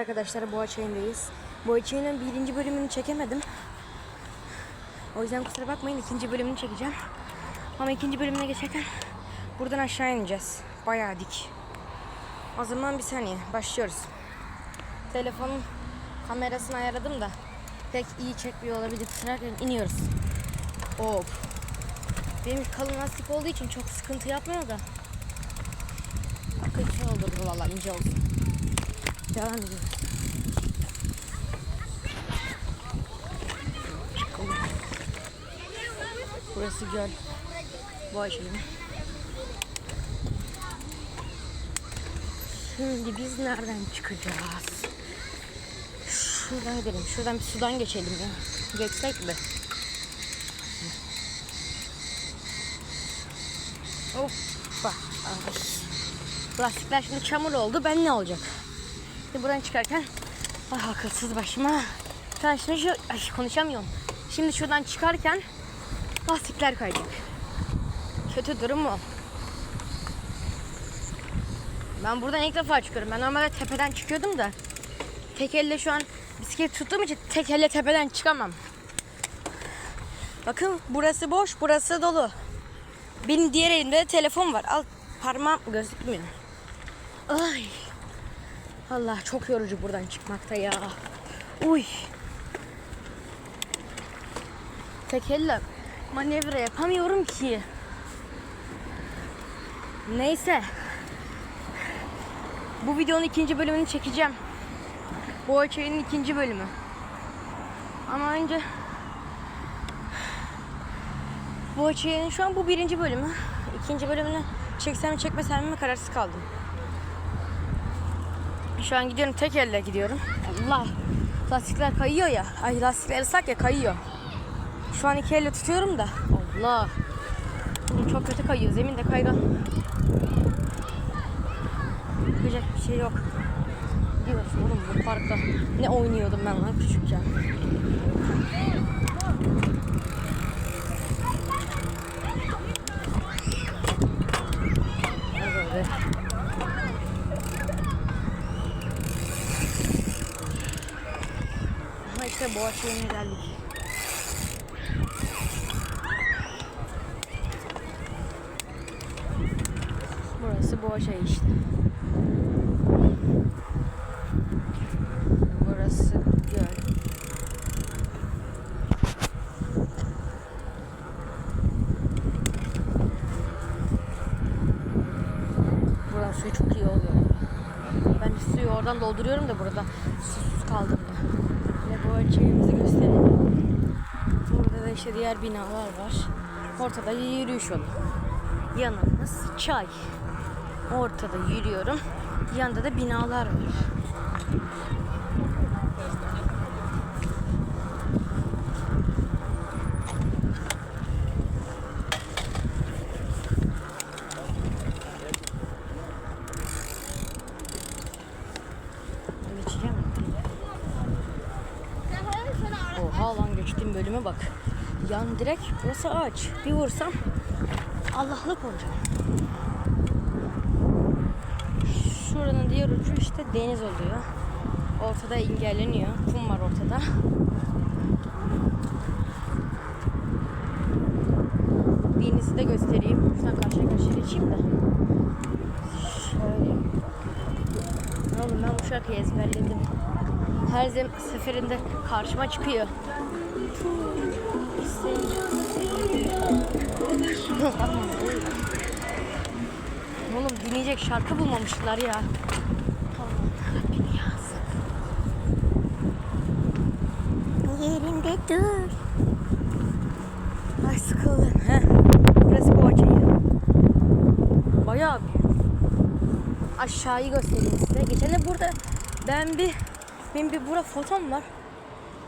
Arkadaşlar Boğa Çayı'ndayız. Boğa Çayı'nın birinci bölümünü çekemedim. O yüzden kusura bakmayın ikinci bölümünü çekeceğim. Ama ikinci bölümüne geçerken buradan aşağı ineceğiz. Bayağı dik. O zaman bir saniye başlıyoruz. Telefonun kamerasını ayarladım da pek iyi çekmiyor olabilir. Sırarken iniyoruz. Hop. Benim kalın lastik olduğu için çok sıkıntı yapmıyor da. Kötü oldu valla ince olsun. Devam ediyoruz. Burası göl. Bu açılım. Şimdi biz nereden çıkacağız? Şuradan gidelim. Şuradan bir sudan geçelim ya. Geçsek mi? Hoppa. Ay. Lastikler şimdi çamur oldu. Ben ne olacak? Şimdi buradan çıkarken ah akılsız başıma. Ben şimdi şu ay, konuşamıyorum. Şimdi şuradan çıkarken lastikler kayacak. Kötü durum mu? Ben buradan ilk defa çıkıyorum. Ben normalde tepeden çıkıyordum da. Tek elle şu an bisiklet tuttuğum için tek elle tepeden çıkamam. Bakın burası boş, burası dolu. Benim diğer elimde de telefon var. Al parmağım gözükmüyor. Ay. Allah çok yorucu buradan çıkmakta ya. Uy. Tek elle manevra yapamıyorum ki. Neyse. Bu videonun ikinci bölümünü çekeceğim. Bu açayın ikinci bölümü. Ama önce bu açayın şu an bu birinci bölümü. İkinci bölümünü çeksem mi çekmesem mi kararsız kaldım. Şu an gidiyorum tek elle gidiyorum. Allah. Lastikler kayıyor ya. Ay lastikler ıslak ya kayıyor. Şu an iki elle tutuyorum da. Allah. Çok kötü kayıyor. Zemin de kaygan. Yapacak bir şey yok. Gidiyoruz oğlum bu parkta. Ne oynuyordum ben lan küçükken. Evet. İşte Boğaziçi'ne geldik. Burası Boğaçay işte. Burası göl. Buradan suyu çok iyi oluyor. Ben suyu oradan dolduruyorum da burada susuz kaldım ya. Ölçeğimizi gösterelim. Burada da işte diğer binalar var. Ortada yürüyüş yolu. Yanımız çay. Ortada yürüyorum. Yanında da binalar var. Bölüme bak. Yan direkt burası ağaç. Bir vursam Allah'lık olacağım. Şuranın diğer ucu işte deniz oluyor. Ortada engelleniyor. Kum var ortada. Denizi de göstereyim. Şuradan karşıya karşıya geçeyim de. Şöyle. Oğlum ben bu şarkıyı ezberledim. Her seferinde karşıma çıkıyor. Oğlum dinleyecek şarkı bulmamışlar ya. Ya. Yerinde dur. Ay sıkıldım. Heh. Burası Boğaçayı. Bayağı büyük. Aşağıyı göstereyim size. Geçen de burada ben bir benim bir burada fotom var.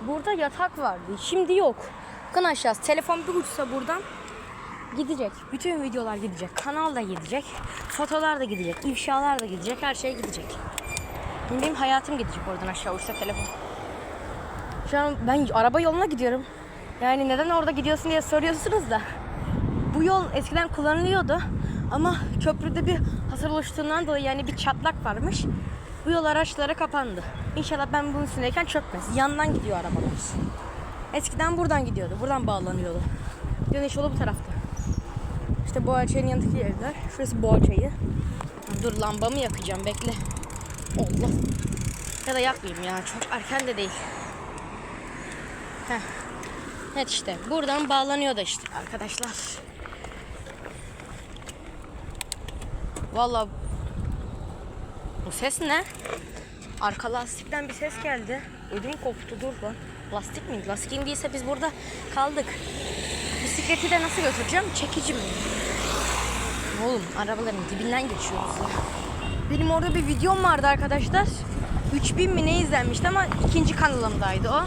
Burada yatak vardı. Şimdi yok. Bakın aşağısı. Telefon bir uçsa buradan gidecek. Bütün videolar gidecek. Kanal da gidecek. Fotolar da gidecek. ifşalar da gidecek. Her şey gidecek. Benim hayatım gidecek oradan aşağı uçsa telefon. Şu an ben araba yoluna gidiyorum. Yani neden orada gidiyorsun diye soruyorsunuz da. Bu yol eskiden kullanılıyordu. Ama köprüde bir hasar oluştuğundan dolayı yani bir çatlak varmış. Bu yol araçlara kapandı. İnşallah ben bunun üstündeyken çökmez. Yandan gidiyor arabalar. Eskiden buradan gidiyordu. Buradan bağlanıyordu. Dönüş yolu bu tarafta. İşte Boğaçay'ın yanındaki evler. Şurası Boğaçay'ı. Dur lambamı yakacağım bekle. Allah. Ya da yakmayayım ya. Çok erken de değil. Heh. Evet işte buradan bağlanıyor da işte arkadaşlar. Vallahi bu ses ne? Arka lastikten bir ses geldi. Ödüm koptu dur lan. Lastik mi? Lastiğim değilse biz burada kaldık. Bisikleti de nasıl götüreceğim? Çekici mi? Oğlum arabaların dibinden geçiyoruz. Benim orada bir videom vardı arkadaşlar. 3000 mi ne izlenmişti ama ikinci kanalımdaydı o.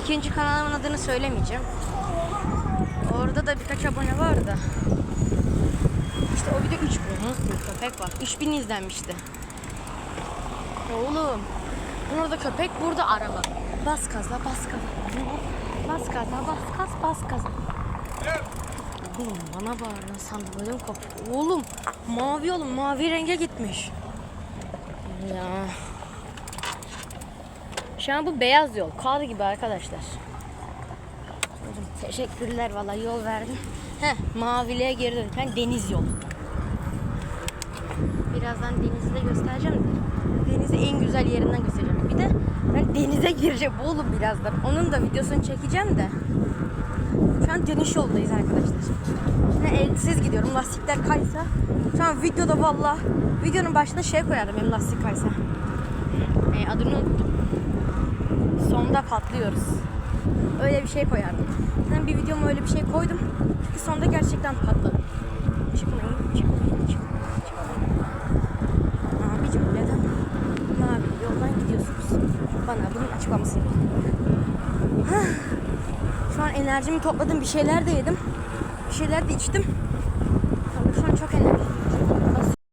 İkinci kanalımın adını söylemeyeceğim. Orada da birkaç abone vardı. İşte o video 3000. Nasıl köpek var? 3000 izlenmişti. Oğlum. Burada köpek, burada araba. Bas gaza, bas gaza. Bas gaza, bas gaz, bas gaza. Oğlum bana bağırdın sandım ödüm. Oğlum mavi oğlum mavi renge gitmiş. Ya. Şu an bu beyaz yol. Kar gibi arkadaşlar. Teşekkürler valla yol verdin. Heh maviliğe geri dönürken deniz yolu. Birazdan denizi de göstereceğim de. Denizi en güzel yerinden göstereceğim. Bir de ben denize gireceğim oğlum birazdan. Onun da videosunu çekeceğim de. Şu an dönüş yoldayız arkadaşlar. Yine elsiz gidiyorum. Lastikler kaysa. Şu an videoda valla videonun başına şey koyardım benim lastik kaysa. E, adını unuttum. Sonda patlıyoruz. Öyle bir şey koyardım. Ben bir videoma öyle bir şey koydum. Çünkü sonda gerçekten patladı. Çıkmayın, çıkmayın, çıkmayın, çıkmayın. Abicim neden mavi yoldan gidiyorsunuz? Bana bunun açıklamasını. Şu an enerjimi topladım. Bir şeyler de yedim. Bir şeyler de içtim. Şu an çok enerjim.